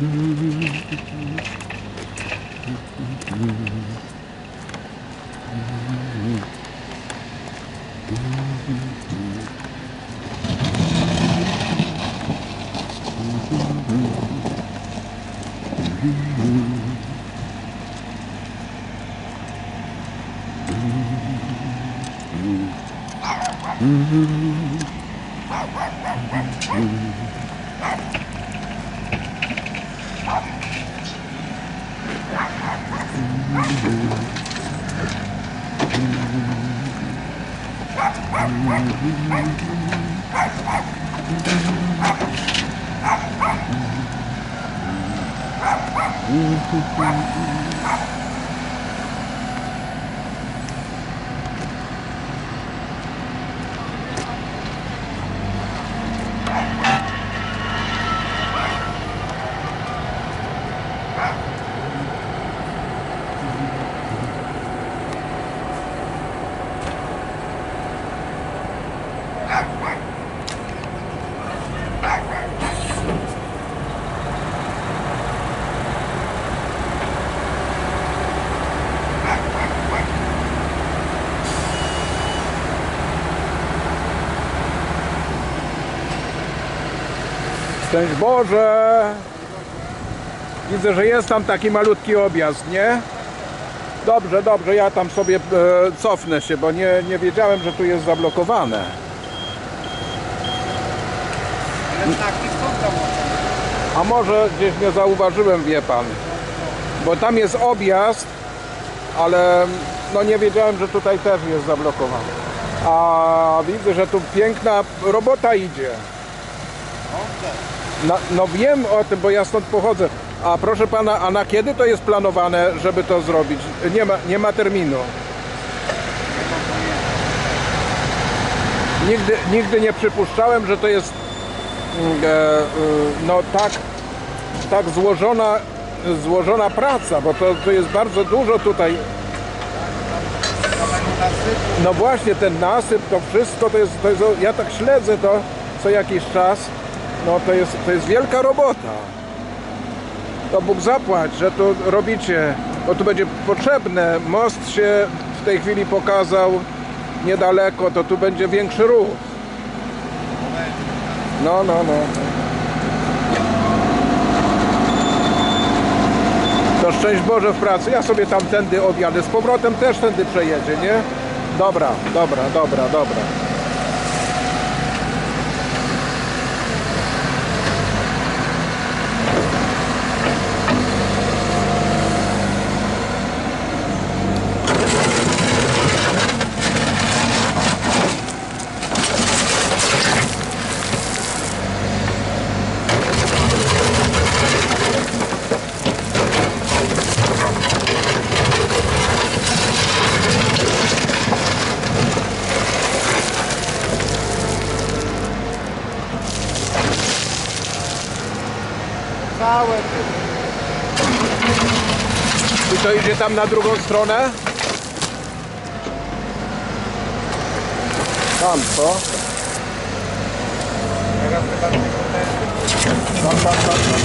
Mm-hmm. Mm-hmm. Szczęść Boże! Widzę, że jest tam taki malutki objazd, nie? Dobrze, dobrze, ja tam sobie e, cofnę się, bo nie, nie wiedziałem, że tu jest zablokowane. Tam A może gdzieś nie zauważyłem, wie pan. Bo tam jest objazd, ale no nie wiedziałem, że tutaj też jest zablokowany. A widzę, że tu piękna robota idzie. No, no wiem o tym, bo ja stąd pochodzę. A proszę pana, a na kiedy to jest planowane, żeby to zrobić? Nie ma, nie ma terminu. Nigdy, nigdy nie przypuszczałem, że to jest mm, e, e, no tak, tak złożona, złożona praca, bo to, to jest bardzo dużo tutaj. No właśnie ten nasyp, to wszystko to jest, to jest, ja tak śledzę to co jakiś czas, no to jest, to jest wielka robota. To Bóg zapłać, że to robicie, bo tu będzie potrzebne. Most się w tej chwili pokazał niedaleko, to tu będzie większy ruch. No, no, no. To szczęść Boże w pracy. Ja sobie tamtędy objadę. Z powrotem też tędy przejedzie, nie? Dobra, dobra, dobra, dobra. Całe. I to idzie tam na drugą stronę? Tam, co? Tam, tam, tam, tam.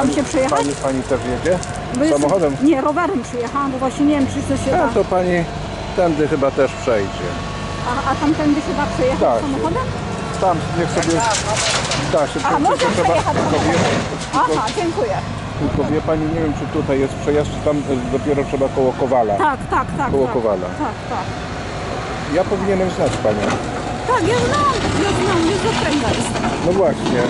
Tam się przejechać? Pani, pani też jedzie? Bo jestem- Samochodem? Nie, rowerem przyjechałam, bo właśnie nie wiem, czy to się A da. to pani tędy chyba też przejdzie. A, a tamtędy się da przejechać Tak. samochodem? Tam niech sobie... Da się, A, tylko można trzeba, przejechać tylko, wie, Aha, dziękuję. tylko wie pani, nie wiem czy tutaj jest przejazd, czy tam dopiero trzeba koło Kowala. Tak, tak, tak. Koło tak, Kowala. Tak, tak. Ja powinienem znać panią. Tak, ja znam, ja znam, jest zakręta jestem. No właśnie,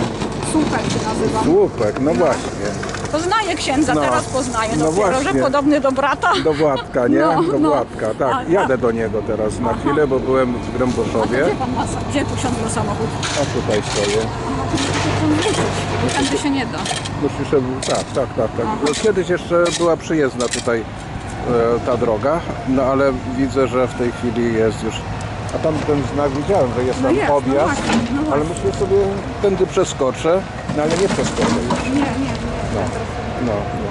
Słupek się nazywam. słupek, no właśnie. Poznaję księdza, No. teraz poznaję No dopiero, właśnie. że podobny do brata. Do Władka, nie? No, Do no. Władka, A, tak. Jadę do niego teraz na chwilę, bo byłem w A to Gręboszowie. gdzie pan ma, sa- gdzie samochód? A tutaj stoję. Tędy się nie da. Musisz, tak, tak, tak, tak. No, Kiedyś jeszcze była przyjezdna tutaj e, ta droga, no ale widzę, że w tej chwili jest już. A tam ten znak widziałem, że jest No tam jest, no objazd, właśnie, no ale właśnie. myślę sobie, tędy przeskoczę, no ale nie przeskoczę już. Nie, nie, nie. No, no, no.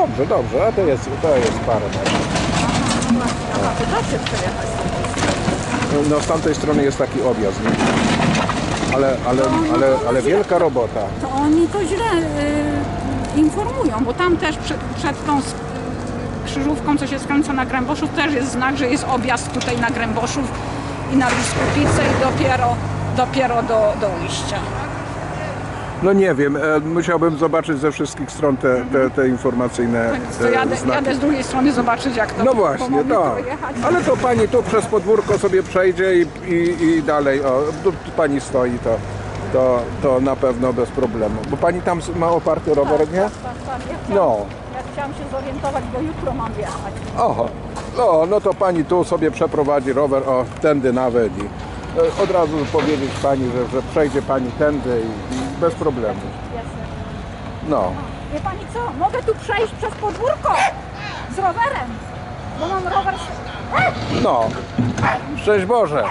Dobrze, dobrze, a to jest, to jest parę metrów. No właśnie, aha, to da się przejechać. No z tamtej strony jest taki objazd, nie? Ale, ale, ale, ale wielka robota. To oni to źle y, informują, bo tam też przed, przed tą krzyżówką, co się skręca na Gręboszów, też jest znak, że jest objazd tutaj na Gręboszów i na Biskupicę i dopiero, dopiero do, do ujścia. No nie wiem, e, musiałbym zobaczyć ze wszystkich stron te, te, te informacyjne Tak, to e, jadę, znaki. jadę z drugiej strony zobaczyć, jak to No właśnie, pojechać. Ale to pani tu przez podwórko sobie przejdzie i, i, i dalej, o, tu, tu pani stoi, to, to, to na pewno bez problemu. Bo pani tam ma oparty rower, nie? Tak, tak, tak. No. Ja chciałam się zorientować, bo jutro mam jechać. Oho, no, no to pani tu sobie przeprowadzi rower, o, tędy nawet i e, od razu powiedzieć pani, że, że przejdzie pani tędy i, i bez problemu. Jestem. No, Wie pani co, mogę tu przejść przez podwórko z rowerem, bo mam rower... no. Szczęść Boże.